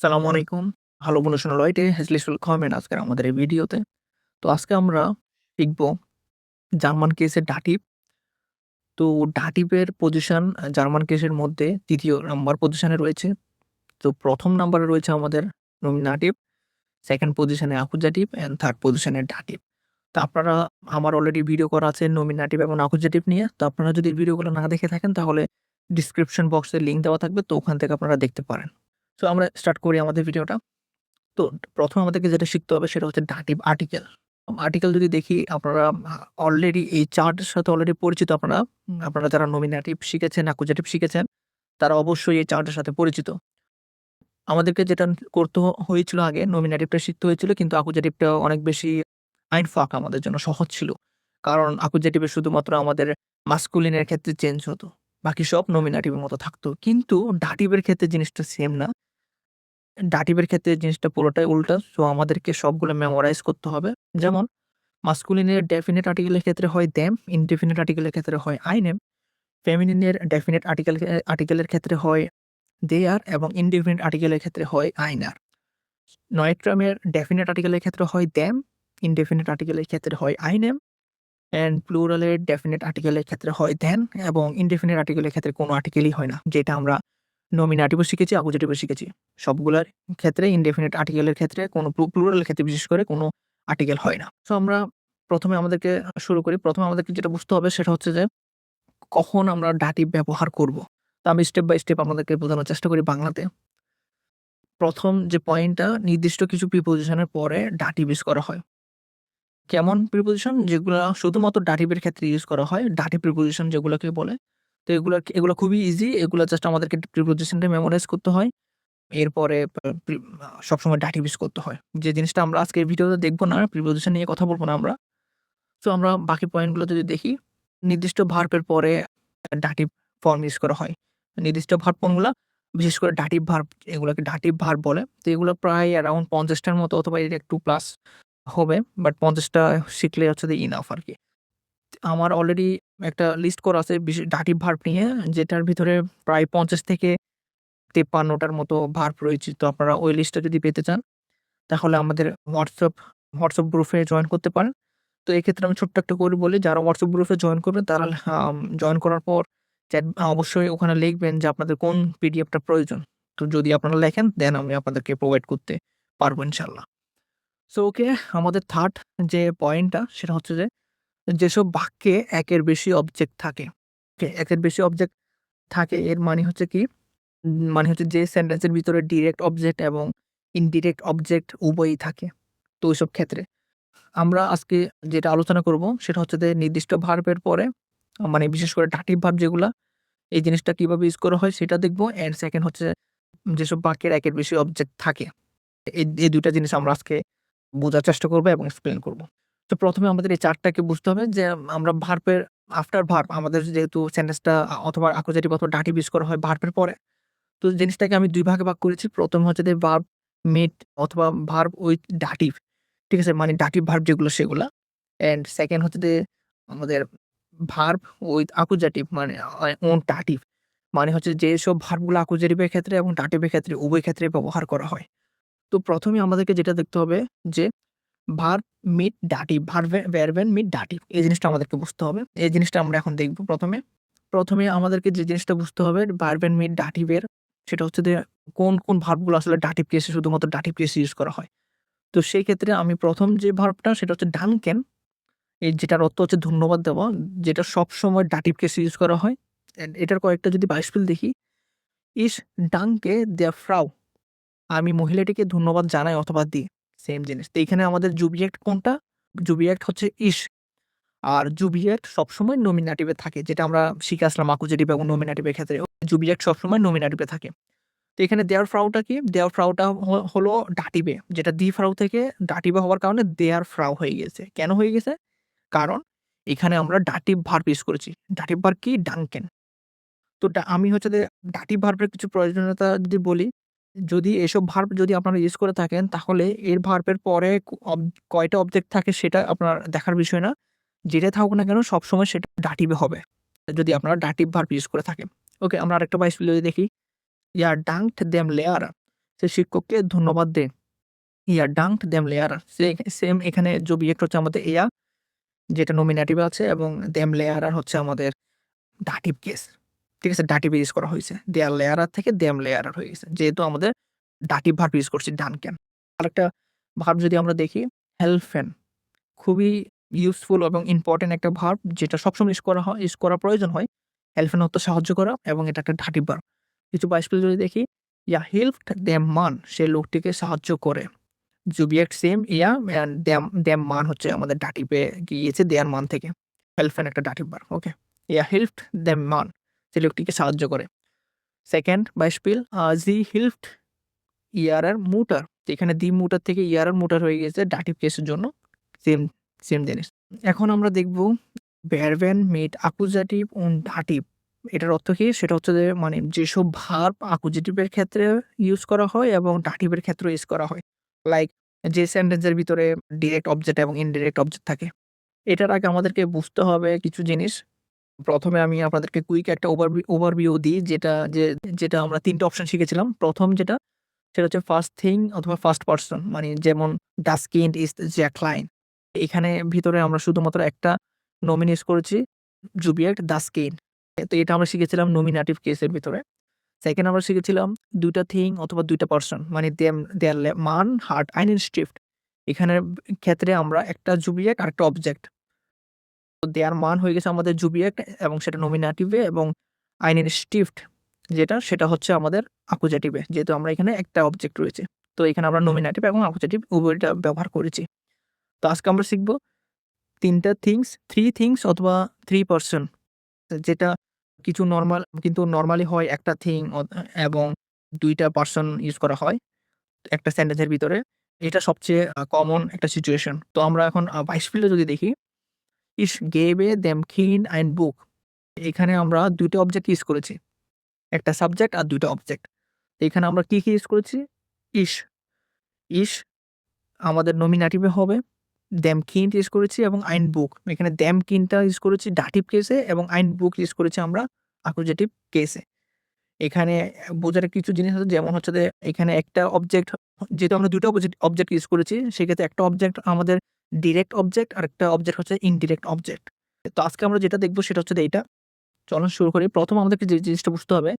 সালামু আলাইকুম। Hallo wunderschöne Leute, herzlich willkommen আজকের আমাদের এই ভিডিওতে। তো আজকে আমরা শিখব জার্মান কেসের ডাটিপ তো ডাটিভের পজিশন জার্মান কেসের মধ্যে ৩য় নাম্বার পজিশনে রয়েছে। তো প্রথম নাম্বারে রয়েছে আমাদের নমিনেটিভ, 2nd পজিশনে অ্যাকুজেটিভ অ্যান্ড থার্ড পজিশনে ডাটিভ। তো আপনারা আমার অলরেডি ভিডিও করা আছে নমিনেটিভ এবং অ্যাকুজেটিভ নিয়ে। তো আপনারা যদি ভিডিওগুলো না দেখে থাকেন তাহলে ডিসক্রিপশন বক্সে লিঙ্ক দেওয়া থাকবে। তো ওখান থেকে আপনারা দেখতে পারেন। সো আমরা স্টার্ট করি আমাদের ভিডিওটা। তো ১ম আমাদেরকে যেটা শিখতে হবে সেটা হচ্ছে ডাটিভ আর্টিকেল। আর্টিকেল যদি দেখি আপনারা অলরেডি এই চার্টের সাথে অলরেডি পরিচিত আপনারা। আপনারা যারা নমিনেটিভ শিখেছেন, অ্যাকুজেটিভ শিখেছেন তারা অবশ্যই এই চার্টের সাথে পরিচিত। আমাদেরকে যেটা করতে হয়েছিল আগে নমিনেটিভটা শিখতে হয়েছিল কিন্তু অ্যাকুজেটিভটা অনেক বেশি আইনফাক আমাদের জন্য সহজ ছিল। কারণ অ্যাকুজেটিভে শুধুমাত্র আমাদের মাস্কুলিনের ক্ষেত্রে চেঞ্জ হতো। বাকি সব নমিনেটিভের মতো থাকতো। কিন্তু ডাটিভের ক্ষেত্রে জিনিসটা সেম না। ডাটিভের ক্ষেত্রে জিনিসটা পুরোটাই উল্টা। সো আমাদেরকে সবগুলো মেমোরাইজ করতে হবে। যেমন মাস্কুলিনের ডেফিনিট আর্টিকেলের ক্ষেত্রে হয় them, ইনডেফিনিট আর্টিকেলের ক্ষেত্রে হয় I name, ফেমিনিনের ডেফিনিট আর্টিকেল আর্টিকেলের ক্ষেত্রে হয় they are এবং ইনডেফিনিট আর্টিকেলের ক্ষেত্রে হয় einer। নয়েট্রামের ডেফিনিট আর্টিকেলের ক্ষেত্রে হয় them, ইনডেফিনিট আর্টিকেলের ক্ষেত্রে হয় I name অ্যান্ড প্লুরালের ডেফিনিট আর্টিকেলের ক্ষেত্রে হয় then এবং ইনডেফিনিট আর্টিকেলের ক্ষেত্রে কোনো আর্টিকেলই হয় না। যেটা আমরা নমিনেটিভও শিখেছি, অ্যাকুজেটিভও শিখেছি। সবগুলার ক্ষেত্রে ইনডেফিনিট আর্টিকেলের ক্ষেত্রে কোনো প্লু প্লুরালের ক্ষেত্রে বিশেষ করে কোনো আর্টিকেল হয় না। সো আমরা প্রথমে আমাদেরকে শুরু করি। প্রথমে আমাদেরকে যেটা বুঝতে হবে সেটা হচ্ছে যে কখন আমরা ডাটিভ ব্যবহার করব। তা আমি স্টেপ বাই স্টেপ আপনাদেরকে বোঝানোর চেষ্টা করি বাংলাতে। প্রথম যে পয়েন্টটা নির্দিষ্ট কিছু প্রিপোজিশনের পরে ডাটিভ ইউজ করা হয়। কেমন প্রিপোজিশন? যেগুলো শুধুমাত্র ডাটিভের ক্ষেত্রে ইউজ করা হয়। ডাটিভ প্রিপোজিশন যেগুলোকে বলে। তো এগুলো এগুলো খুবই ইজি। এগুলো জাস্ট আমাদেরকে প্রিপোজিশনটা মেমোরাইজ করতে হয়। এরপরে সবসময় ডাটিভ ইউজ করতে হয়। যে জিনিসটা আমরা আজকের ভিডিওতে দেখব না, প্রিপোজিশন নিয়ে কথা বলব না আমরা। তো আমরা বাকি পয়েন্টগুলো যদি দেখি, নির্দিষ্ট ভার্পের পরে ডাটিভ ফর্ম ইউজ করা হয়। নির্দিষ্ট ভার্ব কোনগুলা? বিশেষ করে ডাটিভ ভার্ব এগুলোকে ডাটিভ ভার্ব বলে। তো এগুলো প্রায় অ্যারাউন্ড পঞ্চাশটার মতো অথবা এর একটু প্লাস হবে। বাট পঞ্চাশটা শিখলে হচ্ছে যে আর কি আমার অলরেডি একটা লিস্ট করা আছে ডাটিভ ভার্ব নিয়ে, যেটার ভিতরে প্রায় ৫০ থেকে ৫৩ টার মতো ভার্ব রয়েছে। তো আপনারা ওই লিস্টটা যদি পেতে চান, তাহলে আমাদের হোয়াটসঅ্যাপ হোয়াটসঅ্যাপ গ্রুপে জয়েন করতে পারেন। তো এক্ষেত্রে আমি ছোট্ট একটা করে বলি, যারা হোয়াটসঅ্যাপ গ্রুপে জয়েন করবেন, তারা জয়েন করার পর চ্যাট অবশ্যই ওখানে লিখবেন যে আপনাদের কোন পিডিএফটা প্রয়োজন। তো যদি আপনারা লেখেন দেন আমি আপনাদেরকে প্রোভাইড করতে পারব ইনশাল্লাহ সো ওকে আমাদের থার্ড যে পয়েন্টটা সেটা হচ্ছে যে যেসব বাক্যে একের বেশি অবজেক্ট থাকে। ওকে, একের বেশি অবজেক্ট থাকে, এর মানে হচ্ছে কি? মানে হচ্ছে যে সেন্টেন্সের ভিতরে ডিরেক্ট অবজেক্ট এবং ইনডিরেক্ট অবজেক্ট উভয়ই থাকে। তো ওইসব ক্ষেত্রে আমরা আজকে যেটা আলোচনা করব, সেটা হচ্ছে যে নির্দিষ্ট ভার্বের পরে মানে বিশেষ করে ডাটিভ ভার্ব যেগুলা, এই জিনিসটা কীভাবে ইউজ করা হয় সেটা দেখব অ্যান্ড সেকেন্ড হচ্ছে যেসব বাক্যের একের বেশি অবজেক্ট থাকে। এই ২ জিনিস আমরা আজকে বোঝার চেষ্টা করব এবং এক্সপ্লেন করব। তো প্রথমে আমাদের এই চার্টটাকে বুঝতে হবে যে, আমরা ভার্পের আফটার ভার্প আমাদের যেহেতু সেন্টেন্সটা অথবা অ্যাকুজেটিভ অথবা ডাটিভ ইউজ করা হয় ভার্পের পরে। তো জিনিসটাকে আমি দুই ভাগে ভাগ করেছি। ১ম হচ্ছে যে ভার্ব মেড অথবা ভার্ব উইথ ডাটিভ। ঠিক আছে? মানে ডাটিভ ভার্ব যেগুলো সেগুলো অ্যান্ড সেকেন্ড হচ্ছে যে আমাদের ভার্ব উইথ অ্যাকুজেটিভ মানে অন ডাটিভ। মানে হচ্ছে যেসব ভার্বগুলো অ্যাকুজেটিভের ক্ষেত্রে এবং ডাটিভের ক্ষেত্রে উভয় ক্ষেত্রে ব্যবহার করা হয়। তো প্রথমে আমাদেরকে যেটা দেখতে হবে যে ভার্ব মিট ডাটিভ ভার্বে ভার্বেন মিট ডাটিভ এই জিনিসটা আমাদেরকে বুঝতে হবে। এই জিনিসটা আমরা এখন দেখব প্রথমে প্রথমে আমাদেরকে যে জিনিসটা বুঝতে হবে ভার্বেন মিট ডাটিভের সেটা হচ্ছে যে কোন, কোন ভার্বগুলো আসলে ডাটিভ কেসে শুধুমাত্র ডাটিভ কেসে ইউজ করা হয়। তো সেই ক্ষেত্রে আমি প্রথম যে ভার্বটা সেটা হচ্ছে ডানকেন। এই যেটার অর্থ হচ্ছে ধন্যবাদ দেওয়া। যেটা সবসময় ডাটিভ কেসে ইউজ করা হয়। অ্যান্ড এটার কয়েকটা যদি beispiel দেখি Ich danke der ফ্রাউ আমি মহিলাটিকে ধন্যবাদ জানাই অথবা দিই। সেম জিনিস। তো এখানে আমাদের জুবিয়েক্ট কোনটা? জুবিয়েক্ট হচ্ছে ich আর জুবিয়েক্ট সবসময় নমিনেটিভে থাকে। যেটা আমরা শিখে আসলাম অ্যাকুজেটিভ এবং নমিনেটিভের ক্ষেত্রে। জুবিয়েক্ট সবসময় নমিনেটিভে থাকে। তো এখানে দেয়ার ফ্রাউটা কি? দেয়ার ফ্রাউটা হলো ডাটিবে যেটা দি ফ্রাউ থেকে ডাটিভে হওয়ার কারণে দেয়ার ফ্রাউ হয়ে গেছে। কেন হয়ে গেছে? কারণ এখানে আমরা ডাটিভ ভার্ব ইউজ করেছি। ডাটিভ ভার্ব কি? ডানকেন। তো আমি হচ্ছে ডাটিভ ভার্বের কিছু প্রয়োজনীয়তা যদি বলি, যদি এসব ভার্ব যদি আপনারা ইউজ করে থাকেন, তাহলে এর ভার্বের পরে কয়টা অবজেক্ট থাকে সেটা আপনার দেখার বিষয় না। যেটা থাকুক না কেন, সবসময় সেটা ডাটিভে হবে। যদি আপনারা ডাটিভ ভার্ব ইউজ করে থাকেন। ওকে আমরা আরেকটা beispiel যদি দেখি। Ja dankt dem লেয়ার সে শিক্ষককে ধন্যবাদ দেয় ইয়া ডাঙ্ক দেম লেয়ার সে সেম এখানে জবিয়েক্ট হচ্ছে আমাদের এয়া, যেটা নমিনেটিভ আছে, এবং দেম লেয়ারার হচ্ছে আমাদের ডাটিভ কেস ঠিক আছে ডাটিভ ইউজ করা হয়েছে। দেয়ার লেয়ারার থেকে দেম লেয়ারার হয়ে গেছে। যেহেতু আমাদের ডাটি ভার্ব ইউজ করছি ডানক্যান আরেকটা ভার্ব যদি আমরা দেখি হেল্পেন খুবই ইউজফুল এবং ইম্পর্টেন্ট একটা ভার্ব যেটা সবসময় ইউজ করা হয় ইউজ করা প্রয়োজন হয়। হেল্পেন হতে সাহায্য করা এবং এটা একটা ডাটিভ ভার্ব কিছু বাইসপিল যদি দেখি, ইয়া হেল্প দেম মান সে লোকটিকে সাহায্য করে। জুবিয়েক্ট সেম ইয়া দ্যাম দ্যাম মান হচ্ছে আমাদের ডাটিপে গিয়েছে দেয়ার মান থেকে। হেল্পেন একটা ডাটি ভার্ব ওকে ইয়া হেল্প দ্যাম মান সে লোকটিকে সাহায্য করে। সেকেন্ড বাইসপিল জি হেল্পড ইয়ারার মুটার এখানে দি মুটার থেকে ইয়ারার মুটার হয়ে গেছে ডাটিভ কেসের জন্য সেম সেম জিনিস। এখন আমরা দেখব ভ্যারভ্যান মেড আকুজাটিভ ও ডাটিভ এটার অর্থ কি? সেটা হচ্ছে যে মানে যেসব ভার্ব আকুজেটিভের ক্ষেত্রে ইউজ করা হয় এবং ডাটিভের ক্ষেত্রে ইউজ করা হয়। লাইক যে সেন্টেন্সের ভিতরে ডিরেক্ট অবজেক্ট এবং ইনডিরেক্ট অবজেক্ট থাকে। এটার আগে আমাদেরকে বুঝতে হবে কিছু জিনিস। প্রথমে আমি আপনাদেরকে কুইক একটা ওভারভিউ ওভারভিউ দিই, যেটা, যে, যেটা আমরা তিনটা অপশন শিখেছিলাম। প্রথম যেটা, সেটা হচ্ছে ফার্স্ট থিং অথবা ফার্স্ট পার্সন মানে যেমন ডাস্কিন্ড ইজ জ্যাকলাইন এখানে ভিতরে আমরা শুধুমাত্র একটা নমিনেস করেছি জুবিয়েক্ট দাসকেইন তো এটা আমরা শিখেছিলাম নমিনেটিভ কেসের ভিতরে। সেকেন্ড আমরা শিখেছিলাম দুইটা থিং অথবা দুইটা পার্সন মানে দেম দেয়ার মান হার্ট আইন স্ট্রিফট এখানের ক্ষেত্রে আমরা একটা জুবিয়েক্ট আর একটা অবজেক্ট দেয়ার মান হয়ে গেছে আমাদের জুবিয়েক্ট এবং সেটা নমিনেটিভে এবং আইনের স্টিফট যেটা, সেটা হচ্ছে আমাদের আকুজেটিভে যেহেতু আমরা এখানে একটা অবজেক্ট রয়েছে। তো এখানে আমরা নমিনেটিভ এবং আকুজেটিভ উভয়টা ব্যবহার করেছি। তো আজকে আমরা শিখব তিনটা থিংস থ্রি থিংস অথবা থ্রি পার্সন যেটা কিছু নর্মাল কিন্তু নর্মালি হয় একটা থিং এবং দুইটা পার্সন ইউজ করা হয় একটা সেন্টেন্সের ভিতরে। এটা সবচেয়ে কমন একটা সিচুয়েশন তো আমরা এখন বাইশ ফিল্ডে যদি দেখি ইস গেবে দেম খিন অ্যান্ড বুক। এখানে আমরা দুইটা অবজেক্ট ইউজ করেছি। একটা সাবজেক্ট আর দুইটা অবজেক্ট এখানে আমরা কী কী ইউজ করেছি? ইস ইস, আমাদের নমিনাটিভে হবে। দ্যাম কিন্ট ইউজ করেছি এবং আইন বুক। এখানে দ্যাম কিনটা ইউজ করেছি ডাটিভ কেসে এবং আইন বুক ইউজ করেছি আমরা আকুজেটিভ কেসে এখানে বোঝার কিছু জিনিস আছে, যেমন হচ্ছে যে এখানে একটা অবজেক্ট যেহেতু আমরা দুটো অবজেক্ট ইউজ করেছি, সেক্ষেত্রে একটা অবজেক্ট আমাদের ডিরেক্ট অবজেক্ট আর একটা অবজেক্ট হচ্ছে ইনডিরেক্ট অবজেক্ট তো আজকে আমরা যেটা দেখব সেটা হচ্ছে এইটা। চলুন শুরু করি। প্রথম আমাদেরকে যে জিনিসটা বুঝতে হবে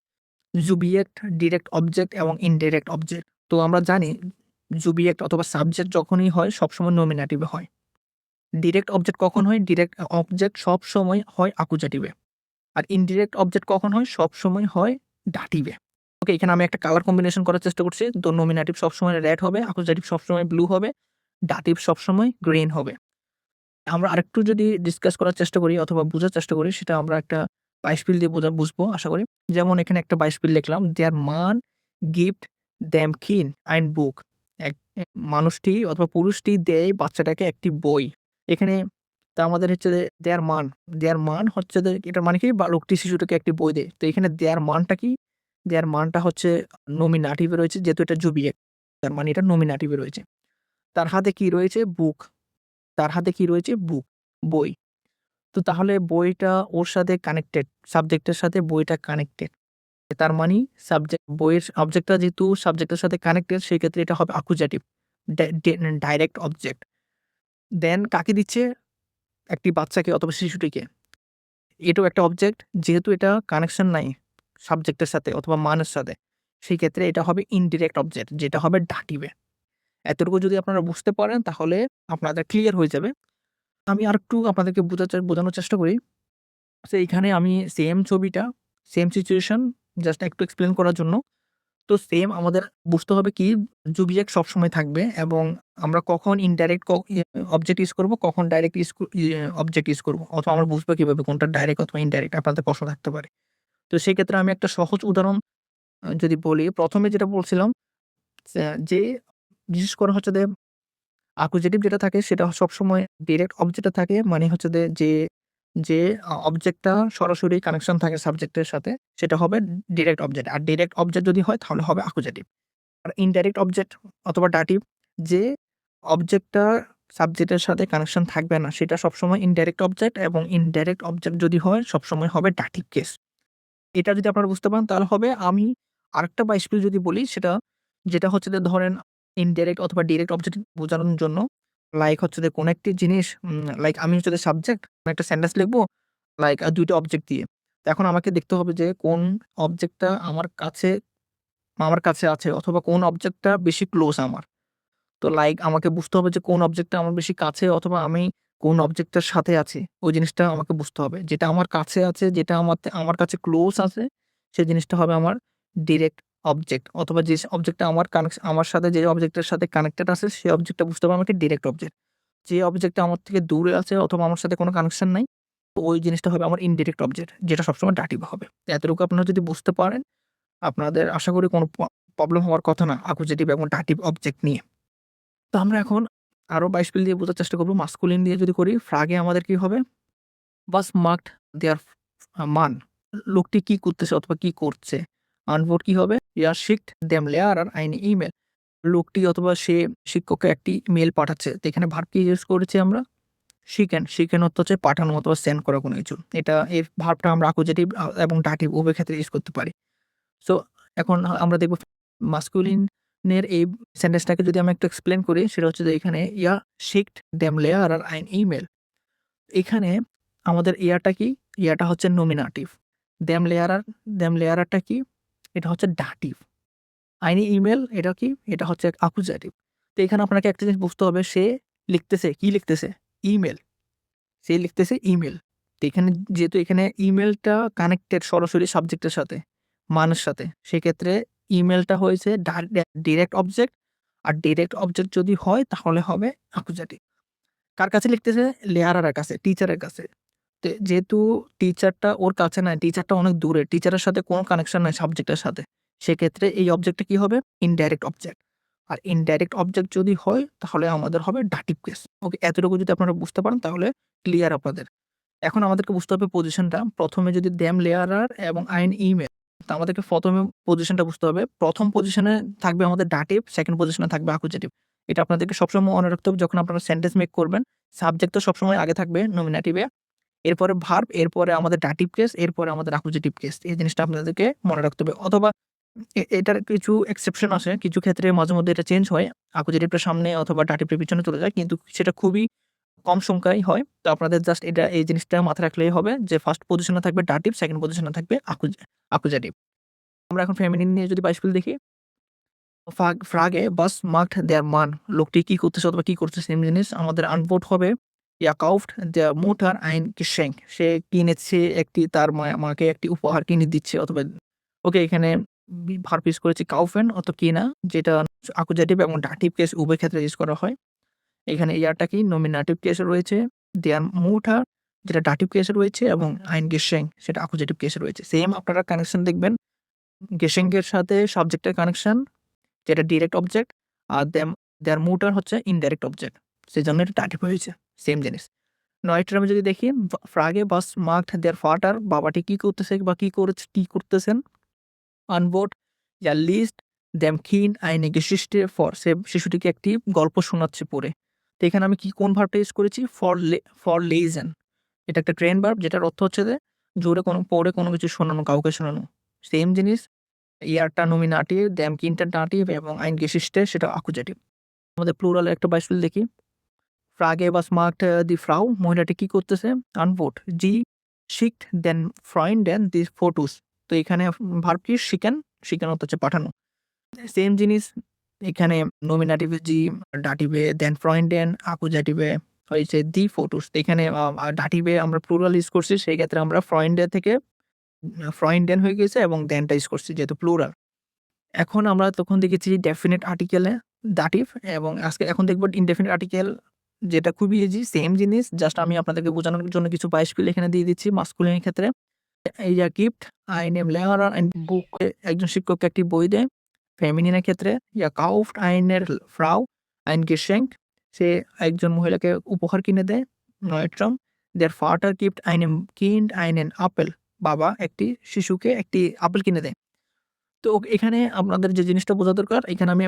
জুবিয়েক্ট ডিরেক্ট অবজেক্ট এবং ইনডিরেক্ট অবজেক্ট তো আমরা জানি জুবিয়েক্ট অথবা সাবজেক্ট যখনই হয়, সবসময় নমিনেটিভে হয়। ডিরেক্ট অবজেক্ট কখন হয়? ডিরেক্ট অবজেক্ট সব সময় হয় আকুজাটিভে আর ইনডিরেক্ট অবজেক্ট কখন হয়? সব সময় হয় ডাটিভে ওকে, এখানে আমি একটা কালার কম্বিনেশন করার চেষ্টা করছি। তো নমিনেটিভ সবসময় রেড হবে আকুজাটিভ সবসময় ব্লু হবে ডাটিভ সবসময় গ্রিন হবে। আমরা আরেকটু যদি ডিসকাস করার চেষ্টা করি অথবা বোঝার চেষ্টা করি, সেটা আমরা একটা বাইশপিল দিয়ে বোঝা, বুঝব, আশা করি। যেমন এখানে একটা বাইশপিল লিখলাম দেয়ার মান গিফট দ্যাম কিন আইন বুক এক, মানুষটি অথবা পুরুষটি দেয় বাচ্চাটাকে একটি বই। এখানে তা আমাদের হচ্ছে দেয়ার মান দেয়ার মান হচ্ছে যে এটার মানে কি? বা লোকটি শিশুটাকে একটি বই দেয়। তো এখানে দেয়ার মানটা কি? দেয়ার মানটা হচ্ছে নমিনাটিভে রয়েছে, যেহেতু এটা জুবিয়ে তার মানে এটা নমিনাটিভে রয়েছে। তার হাতে কি রয়েছে? বুক তার হাতে কি রয়েছে? বুক বই। তো তাহলে বইটা ওর সাথে কানেক্টেড সাবজেক্টের সাথে বইটা কানেক্টেড তার মানে সাবজেক্ট বইয়ের অবজেক্টটা যেহেতু সাবজেক্টের সাথে কানেক্টেড সেই ক্ষেত্রে এটা হবে আকুজেটিভ ডাইরেক্ট অবজেক্ট দেন কাকে দিচ্ছে? একটি বাচ্চাকে অথবা শিশুটিকে। এটাও একটা অবজেক্ট যেহেতু এটা কানেকশন নাই সাবজেক্টের সাথে অথবা মানের সাথে, সেই ক্ষেত্রে এটা হবে ইনডিরেক্ট অবজেক্ট যেটা হবে ডাটিভে এতটুকু যদি আপনারা বুঝতে পারেন, তাহলে আপনাদের ক্লিয়ার হয়ে যাবে। আমি আরেকটু আপনাদেরকে বোঝার বোঝানোর চেষ্টা করি। সে এইখানে আমি সেম ছবিটা সেম সিচুয়েশন জাস্ট একটু এক্সপ্লেন করার জন্য। তো সেম আমাদের বুঝতে হবে কি জুবিয়েক্ট সবসময় থাকবে এবং আমরা কখন ইনডাইরেক্ট অবজেক্ট ইউজ করব, কখন ডাইরেক্ট ইউজ অবজেক্ট ইউজ করব, অথবা আমরা বুঝব কীভাবে কোনটা ডাইরেক্ট অথবা ইনডাইরেক্ট আপনাদের প্রশ্ন থাকতে পারে। তো সেই ক্ষেত্রে আমি একটা সহজ উদাহরণ যদি বলি, প্রথমে যেটা বলছিলাম, যে বিশেষ করে হচ্ছে যে আকুজেটিভ যেটা থাকে সেটা সবসময় ডিরেক্ট অবজেক্টে থাকে মানে হচ্ছে যে যে অবজেক্টটা সরাসরি কানেকশন থাকে সাবজেক্টের সাথে, সেটা হবে ডিরেক্ট অবজেক্ট আর ডিরেক্ট অবজেক্ট যদি হয়, তাহলে হবে আকুজেটিভ আর ইনডাইরেক্ট অবজেক্ট অথবা ডাটিভ যে অবজেক্টটা সাবজেক্টের সাথে কানেকশন থাকবে না, সেটা সবসময় ইনডাইরেক্ট অবজেক্ট এবং ইনডাইরেক্ট অবজেক্ট যদি হয়, সবসময় হবে ডাটিভ কেস এটা যদি আপনারা বুঝতে পারেন, তাহলে হবে আমি আরেকটা বাইশপিল যদি বলি, সেটা, যেটা হচ্ছে যে ধরেন ইনডাইরেক্ট অথবা ডিরেক্ট অবজেক্ট বোঝানোর জন্য লাইক হচ্ছে যে কোনো একটি জিনিস লাইক আমি হচ্ছে সাবজেক্ট একটা সেন্টেন্স লিখব লাইক দুইটা অবজেক্ট দিয়ে। এখন আমাকে দেখতে হবে যে কোন অবজেক্টটা আমার কাছে আমার কাছে আছে অথবা কোন অবজেক্টটা বেশি ক্লোজ আমার। তো লাইক আমাকে বুঝতে হবে যে কোন অবজেক্টটা আমার বেশি কাছে অথবা আমি কোন অবজেক্টটার সাথে আছি। ওই জিনিসটা আমাকে বুঝতে হবে। যেটা আমার কাছে আছে, যেটা আমার আমার কাছে ক্লোজ আছে সেই জিনিসটা হবে আমার ডিরেক্ট অবজেক্ট অথবা যে অবজেক্টটা আমার কানেকশন আমার সাথে যে অবজেক্টের সাথে কানেক্টেড আছে, সেই অবজেক্টটা বুঝতে হবে আমাকে ডিরেক্ট অবজেক্ট যে অবজেক্টটা আমার থেকে দূরে আছে অথবা আমার সাথে কোনো কানেকশন নাই, তো ওই জিনিসটা হবে আমার ইনডিরেক্ট অবজেক্ট যেটা সবসময় ডাটিভ হবে। এতটুকু আপনারা যদি বুঝতে পারেন, আপনাদের আশা করি কোনো প্রবলেম হওয়ার কথা না আকুজেটিভ এবং ডাটিভ অবজেক্ট নিয়ে। তো আমরা এখন আরও বাইশ পিল দিয়ে বোঝার চেষ্টা করব মাস্কুলিন দিয়ে যদি করি ফ্রাগে আমাদের কি হবে? বাস মার্কড দেয়ার মান। লোকটি কি করতেছে অথবা কি করছে? আনভোট কি হবে? ইয়ার শিখট দেম লেয়ার আর আইনি ইমেল। লোকটি অথবা সে শিক্ষককে একটি মেল পাঠাচ্ছে। তো এখানে ভার্ব কি ইউজ করেছি আমরা। শিখেন। শিখেন অর্থ হচ্ছে পাঠানো অথবা সেন্ড করা কোনো কিছু। এটা এই ভার্বটা আমরা আকুজেটিভ এবং ডাটিভ উভয় ক্ষেত্রে ইউজ করতে পারি। সো এখন আমরা দেখব মাস্কুলিনের এই সেন্টেন্সটাকে যদি আমি একটু এক্সপ্লেন করি, সেটা হচ্ছে যে এখানে ইয়া শিখট দেম লেয়ার আর আইন ইমেল। এখানে আমাদের ইয়াটা কি? ইয়াটা হচ্ছে নমিনাটিভ দেম লেয়ারার দেম লেয়ারারটা কি? এটা হচ্ছে ডাটিভ আইনি ইমেল এটা কি? এটা হচ্ছে আকুজাটিভ তো এখানে আপনাকে একটা জিনিস বুঝতে হবে, সে লিখতেছে, কি লিখতেছে? ইমেল সে লিখতেছে ইমেল তো এখানে যেহেতু এখানে ইমেলটা কানেক্টেড সরাসরি সাবজেক্টের সাথে মানের সাথে, সেক্ষেত্রে ইমেলটা হয়েছে ডিরেক্ট অবজেক্ট আর ডিরেক্ট অবজেক্ট যদি হয়, তাহলে হবে আকুজাটিভ কার কাছে লিখতেছে? লেয়ারারের কাছে টিচারের কাছে। যেহেতু টিচারটা ওর কাছে নাই টিচারটা অনেক দূরে টিচারের সাথে কোনো কানেকশন নাই সাবজেক্টের সাথে। সেক্ষেত্রে এই অবজেক্টটা কি হবে? ইনডাইরেক্ট অবজেক্ট আর ইনডাইরেক্ট অবজেক্ট যদি হয়, তাহলে আমাদের হবে ডাটিভ কেস ওকে এতটুকু যদি আপনারা বুঝতে পারেন, তাহলে ক্লিয়ার আপনাদের। এখন আমাদেরকে বুঝতে হবে পজিশনটা প্রথমে যদি দ্যাম লেয়ারার এবং আইন ইমেল তা আমাদেরকে প্রথমে পজিশনটা বুঝতে হবে। প্রথম পজিশনে থাকবে আমাদের ডাটিভ সেকেন্ড পজিশনে থাকবে আকুজেটিভ এটা আপনাদেরকে সবসময় মনে রাখতে হবে, যখন আপনারা সেন্টেন্স মেক করবেন সাবজেক্ট তো সবসময় আগে থাকবে নমিনেটিভে এরপরে ভার্ব এরপরে আমাদের ডাটিভ কেস এরপরে আমাদের আকুজেটিভ কেস এই জিনিসটা আপনাদেরকে মনে রাখতে হবে। অথবা এটার কিছু এক্সেপশন আছে। কিছু ক্ষেত্রে মাঝে মধ্যে এটা চেঞ্জ হয়। আকুজেটিভটা সামনে অথবা ডাটিভের পিছনে চলে যায়। কিন্তু সেটা খুবই কম সংখ্যায় হয়। তো আপনাদের জাস্ট এটা, এই জিনিসটা মাথায় রাখলেই হবে যে ফার্স্ট পজিশনে থাকবে ডাটিভ সেকেন্ড পজিশনে থাকবে আকুজেটিভ আমরা এখন ফ্যামিলি নিয়ে যদি বাইশ দেখি ফ্রাগে বাস মার্কড দেয়ার মান লোকটি কি করতেছে অথবা কি করতেছে সেম জিনিস আমাদের আনবোর্ড হবে। ইয়া কাউফট দ্য মোটার আইন কিশেঙ্ক সে কিনেছে একটি, তার মাকে একটি উপহার কিনে দিচ্ছে, অথবা ওকে এখানে ইউজ করেছি কাউফেন, অত কিনা যেটা আকুজেটিভ এবং ডাটিভ কেস উভয় ক্ষেত্রে ইউজ করা হয়। এখানে ইয়ারটা কি? নমিনাটিভ কেসে রয়েছে, দেয়ার মুঠার, যেটা ডাটিভ কেসে রয়েছে এবং আইন গেশেং সেটা আকুজেটিভ কেসে রয়েছে। সেম আপনারা কানেকশন দেখবেন গেশেঙ্গের সাথে সাবজেক্টের কানেকশন যেটা ডিরেক্ট অবজেক্ট আর দেয়ার মুটার হচ্ছে ইনডাইরেক্ট অবজেক্ট সেই জন্য এটা ডাটিভ হয়েছে সেম জিনিস। নয়টার আমি যদি দেখি ফ্রাগে বাস মার্ক দেয়ার ফাটার বাবাটি কী করতেছে বা কী করেছে, কি করতেছেন? আনবোর্ড যা লিস্ট দ্যাম খিন আইনে গেসিস্টে ফর সে শিশুটিকে একটি গল্প শোনাচ্ছে পড়ে। তো এখানে আমি কি, কোন ভার্বটা ইউজ করেছি? ফর লে ফর লেজেন এটা একটা ট্রেন ভার্ব যেটার অর্থ হচ্ছে যে, জোরে কোনো পড়ে কোনো কিছু শোনানো, কাউকে শোনানো। সেম জিনিস, ইয়ারটা নমিনাটিভ দ্যাম কিনটা নাটিভ এবং আইন গেসিস্টে সেটা আকুজেটিভ আমাদের প্লুরালের একটা বাইসফিল দেখি। ফ্রাগে বা স্মার্ট দি ফ্রাউ মহিলাটি কি করতেছে? আনভোট জি শিখট দেন ফ্রয়েন দেন দি ফটোস তো এখানে ভার্ব কি? শিকেন শিকেন হচ্ছে পাঠানো। সেম জিনিস, এখানে নমিনাটিভে জি ডাটিভে দেন ফ্রয়েন দেন আকুজাটিভে হয়েছে দি ফটোস এখানে ডাটিভে আমরা প্লুরাল ইউজ করছি, সেই ক্ষেত্রে আমরা ফ্রয়েন্ডে থেকে ফ্রয়েন্ডেন হয়ে গেছে এবং দেনটা ইউজ করছি যেহেতু প্লুরাল এখন আমরা তখন দেখেছি ডেফিনেট আর্টিকেলে দাটিভ এবং আজকে এখন দেখব ইনডেফিনেট আর্টিকেল যেটা খুবই ইজি সেম জিনিস জাস্ট আমি আপনাদেরকে বোঝানোর জন্য কিছু বাইশপিল এখানে দিয়ে দিচ্ছি মাস্কুলিনের ক্ষেত্রে। এই যা গিফট আই নেম অ্যান্ড বুক একজন শিক্ষককে একটি বই দেয় ফেমিনিনের ক্ষেত্রে। ইয়া কাউফট আইনের ফ্রাউ আইন গেশেঙ্ক সে একজন মহিলাকে উপহার কিনে দেয় নয়ট্রম দেয়ার ফাটার গিফট আইনেম কিন্ড আইনেন আপেল বাবা একটি, শিশুকে একটি আপেল কিনে দেয়। তো এখানে আপনাদের যে জিনিসটা বোঝা দরকার, এখানে আমি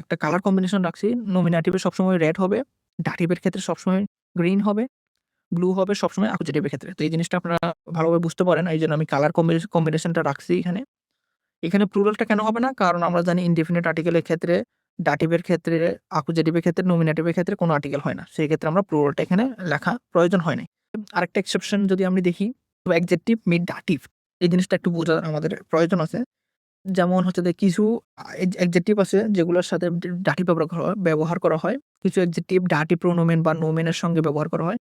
একটা কালার কম্বিনেশন রাখছি। নমিনাটিভে সবসময় রেড হবে। ডাটিভের ক্ষেত্রে সবসময় গ্রিন হবে ব্লু হবে সবসময় আকুজেটিভের ক্ষেত্রে তো এই জিনিসটা আপনারা ভালোভাবে বুঝতে পারেন এই জন্য আমি কালার কম্বিনেশনটা রাখছি এখানে এখানে প্লুরালটা কেন হবে না? কারণ আমরা জানি ইনডিফিনিট আর্টিকেলের ক্ষেত্রে, ডাটিভের ক্ষেত্রে, আকুজেটিভের ক্ষেত্রে, নমিনেটিভের ক্ষেত্রে কোনো আর্টিকেল হয় না। সেই ক্ষেত্রে আমরা প্লুরালটা এখানে লেখা প্রয়োজন হয় নাই। আরেকটা এক্সেপশন যদি আমি দেখি, অ্যাডজেক্টিভ মিট ডাটিভ এই জিনিসটা একটু বোঝার আমাদের প্রয়োজন আছে। যেমন হচ্ছে যে কিছু অ্যাডজেক্টিভ আছে যেগুলোর সাথে ডি ডাটিভ ব্যবহার করা হয়। কিছু অ্যাডজেক্টিভ ডাটি প্রোনোমেন বা নোমেনের সঙ্গে ব্যবহার করা হয়।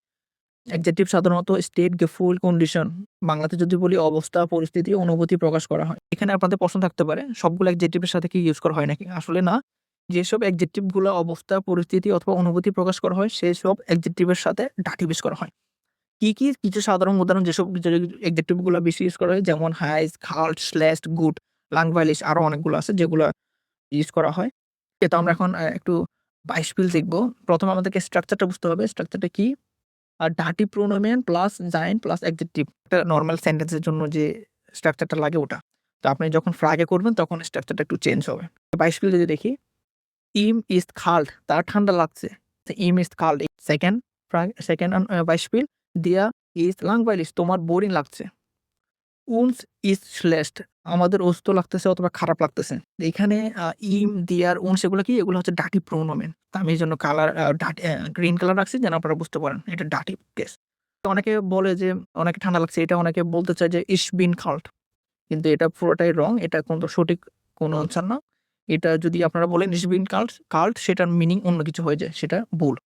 অ্যাডজেক্টিভ সাধারণত স্টেট, ফুল কন্ডিশন বাংলাতে যদি বলি অবস্থা, পরিস্থিতি, অনুভূতি প্রকাশ করা হয়। এখানে আপনাদের প্রশ্ন থাকতে পারে সবগুলো অ্যাডজেক্টিভের সাথে কি ইউজ করা হয় নাকি? আসলে না। যেসব অ্যাডজেক্টিভগুলা অবস্থা, পরিস্থিতি অথবা অনুভূতি প্রকাশ করা হয় সেসব অ্যাডজেক্টিভের সাথে ডাটিভ ইউজ করা হয়। কি, কি? কিছু সাধারণ উদাহরণ যেসব যে অ্যাডজেক্টিভগুলা বেশি ইউজ করা হয় যেমন হাইস, খাল্ট, শ্লেস্ট, গুড, লাংভাইলিশ আরও অনেকগুলো আছে যেগুলা ইউজ করা হয়। তো আমরা এখন একটু একটু বাইশপিল দেখব প্রথমে আমাদেরকে স্ট্রাকচারটা বুঝতে হবে। স্ট্রাকচারটা কি? আর ডাটি প্রোনোমেন প্লাস জাইন প্লাস অ্যাডজেক্টিভ। একটা নরমাল সেন্টেন্সের জন্য যে স্ট্রাকচারটা লাগে ওটা। তো আপনি যখন ফ্রাগে করবেন তখন স্ট্রাকচারটা একটু চেঞ্জ হবে। বাইশ বাইশপিল যদি দেখি, ইম ইস্ট খাল্ড তার ঠান্ডা লাগছে। ইম ইস্ট খাল্ট সেকেন্ড ফ্রাগ সেকেন্ড আন আ বাইশপিল দিয়া লাং লাংভাইলিশ তোমার বোরিং লাগছে। উনস ইজ শ্লেস্ট আমাদের অস্ত লাগতেছে অথবা খারাপ লাগতেছে। এখানে ইম, দিয়ার, উনস এগুলো কি? এগুলো হচ্ছে ডাটি প্রোনোমেন। আমি জন্য কালার ডাট গ্রিন কালার রাখছি যেন আপনারা বুঝতে পারেন। এটা ডাটিভ কেস। অনেকে বলে যে অনেকে ঠান্ডা লাগছে এটা অনেকে বলতে চায় যে ইস বিন খাল্ট। কিন্তু এটা পুরোটাই রং। এটা কিন্তু সঠিক কোনো আনসার না। এটা যদি আপনারা বলেন ইস বিন কাল্ট কাল্ট সেটার মিনিং অন্য কিছু হয়ে যায়। সেটা ভুল।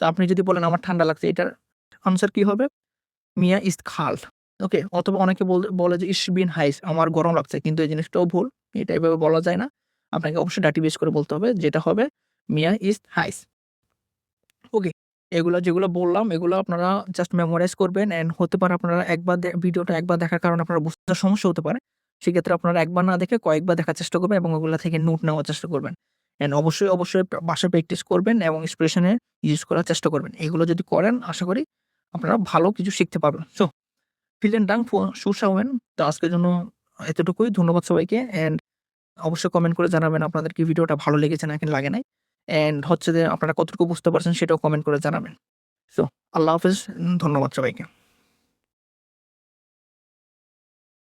তো আপনি যদি বলেন আমার ঠান্ডা লাগছে এটার আনসার কি হবে? মিয়া ইস খাল্ট। ওকে? অথবা অনেকে বল যে ইস বিন হাইস আমার গরম লাগছে। কিন্তু এই জিনিসটাও ভুল। এটা এভাবে বলা যায় না। আপনাকে অবশ্যই ডাটিভ ইউজ করে বলতে হবে। যেটা হবে মিয়া ইস্ট হাইস। ওকে? এগুলো যেগুলো বললাম এগুলো আপনারা জাস্ট মেমোরাইজ করবেন অ্যান্ড হতে পারে আপনারা একবার ভিডিওটা একবার দেখার কারণে আপনারা বুঝতে সমস্যা হতে পারে। সেক্ষেত্রে আপনারা একবার না দেখে কয়েকবার দেখার চেষ্টা করবেন এবং ওগুলো থেকে নোট নেওয়ার চেষ্টা করবেন। অ্যান্ড অবশ্যই, অবশ্যই বাসায় প্র্যাকটিস করবেন এবং এক্সপ্রেশন ইউজ করার চেষ্টা করবেন। এগুলো যদি করেন আশা করি আপনারা ভালো কিছু শিখতে পারবেন। সো ভিলেন ডাং শুসাওয়েন। তো আজকের জন্য এতটুকুই। ধন্যবাদ সবাইকে অ্যান্ড অবশ্যই কমেন্ট করে জানাবেন আপনাদের কি ভিডিওটা ভালো লেগেছে নাকি লাগে নাই। অ্যান্ড হচ্ছে যে আপনারা কতটুকু বুঝতে পারছেন সেটাও কমেন্ট করে জানাবেন। সো আল্লাহ হাফেজ। ধন্যবাদ সবাইকে।